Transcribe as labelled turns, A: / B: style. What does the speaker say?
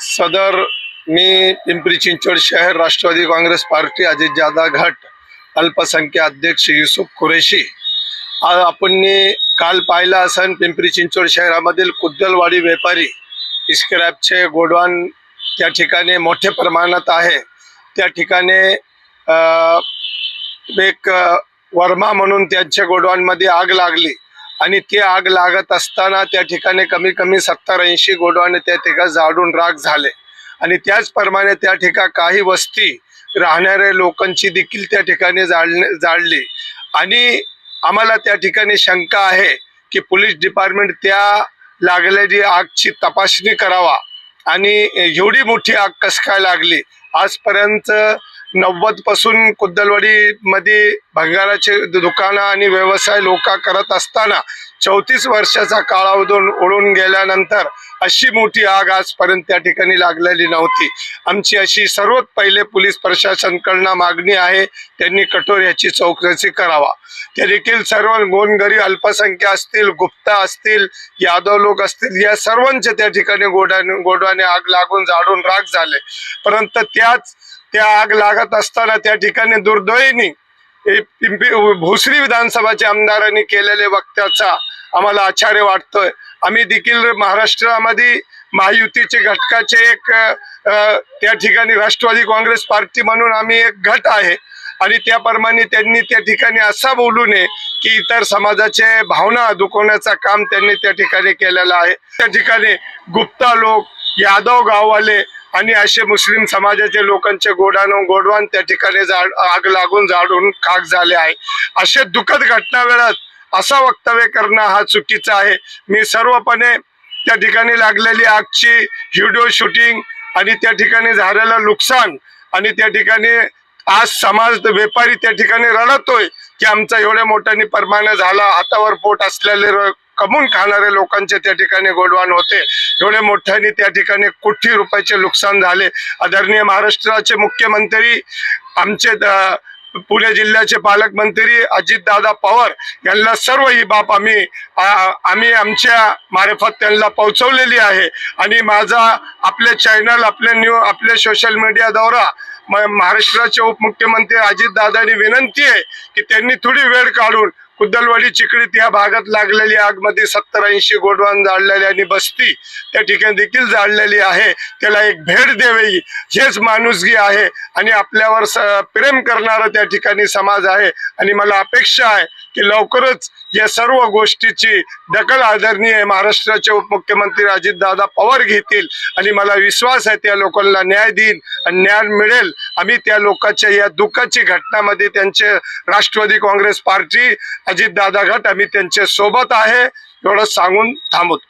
A: सदर मी पिंपरी चिंचवड शहर राष्ट्रवादी काँग्रेस पार्टी अजित जादा घट अल्पसंख्या अध्यक्ष युसुफ कुरेशी. आज आपण काल पाहिलं असन पिंपरी चिंचवड शहरामधील कुद्दलवाडी व्यापारी स्क्रॅपचे गोडवान त्या ठिकाणी मोठ्या प्रमाणात आहे. त्या ठिकाणी एक वर्मा म्हणून त्यांच्या गोडवांमध्ये आग लागली. आणि ती आग लागत असताना त्या ठिकाणी कमी कमी सत्तर ऐंशी गोडवाने त्या ठिकाणी जाडून राग झाले. आणि त्याचप्रमाणे त्या ठिकाणी काही वस्ती राहणाऱ्या लोकांची देखील त्या ठिकाणी जाळणे जाळली. आणि आम्हाला त्या ठिकाणी शंका आहे की पोलीस डिपार्टमेंट त्या लागलेली आगची तपासणी करावा. आणि एवढी मोठी आग कस काय लागली? आजपर्यंत नव्वदपासून कुद्दलवाडी मध्ये भंगाराचे दुकानं आणि व्यवसाय लोक करत असताना चौतीस वर्षाचा काळावधून ओढून गेल्यानंतर अशी मोठी आग आजपर्यंत त्या ठिकाणी लागलेली नव्हती. आमची अशी सर्वात पहिले पोलीस प्रशासनकडनं मागणी आहे त्यांनी कठोर याची चौकशी करावा. ते देखील सर्व गोनगरी अल्पसंख्या असतील गुप्ता असतील यादव लोक असतील या सर्वांचे त्या ठिकाणी गोड्याने गोडवाने आग लागून जाडून राग झाले. परंतु त्याच त्या आग लागत असताना त्या ठिकाणी दुर्दैवाने भोसरी विधानसभाच्या आमदारांनी केलेले वक्त्याचा आम्हाला आश्चर्य वाटतोय. आम्ही देखील महाराष्ट्रामध्ये महायुतीचे घटकाचे एक त्या ठिकाणी राष्ट्रवादी काँग्रेस पार्टी म्हणून आम्ही एक गट आहे. आणि त्याप्रमाणे त्यांनी त्या ठिकाणी असा बोलू नये की इतर समाजाचे भावना दुखवण्याचं काम त्यांनी त्या ठिकाणी केलेलं आहे. त्या ठिकाणी गुप्ता लोक यादव गाववाले आणि असे मुस्लिम समाजाचे लोकांचे गोडानो गोडवान त्या ठिकाणी आग लागून जाळून खाक झाले आहे. असे दुःखद घटना वेळात असा वक्तव्य करणं हा चुकीचा आहे. मी सर्वपणे त्या ठिकाणी लागलेली आगची व्हिडिओ शूटिंग आणि त्या ठिकाणी झालेलं नुकसान आणि त्या ठिकाणी आज समाज व्यापारी त्या ठिकाणी रडतोय की आमचा एवढ्या मोठ्याने परमाना झाला हातावर पोट असलेले र- कमवून खाणाऱ्या लोकांचे त्या ठिकाणी गोडवान होते. एवढ्या मोठ्याने त्या ठिकाणी कोटी रुपयाचे नुकसान झाले. आदरणीय महाराष्ट्राचे मुख्यमंत्री आमचे पुणे जिल्ह्याचे पालकमंत्री अजितदादा पवार यांना सर्व ही बाब आम्ही आम्ही आमच्या मार्फत त्यांना पोहोचवलेली आहे. आणि माझा आपले चॅनल आपले न्यू आपले सोशल मीडियाद्वारा म- महाराष्ट्राचे उपमुख्यमंत्री अजितदादांनी विनंती आहे की त्यांनी थोडी वेळ काढून कुद्दलवाडी चिखलीत या भागात लागलेली आगमध्ये सत्तर ऐंशी गोडवान जाळलेली आणि बस्ती त्या ठिकाणी देखील जाळलेली आहे. त्याला एक भेट द्यावी हेच माणुसगी आहे आणि आपल्यावर प्रेम करणारा त्या ठिकाणी समाज आहे. आणि मला अपेक्षा आहे की लवकरच या सर्व गोष्टीची दखल आदरणीय महाराष्ट्राचे उपमुख्यमंत्री अजितदादा पवार घेतील. आणि मला विश्वास आहे त्या लोकांना न्याय देईन आणि न्याय मिळेल. आम्ही त्या लोकांच्या या दुःखाची घटनामध्ये त्यांचे राष्ट्रवादी काँग्रेस पार्टी अजितदादा गट आम्ही त्यांच्यासोबत आहे एवढं सांगून थांबवतो.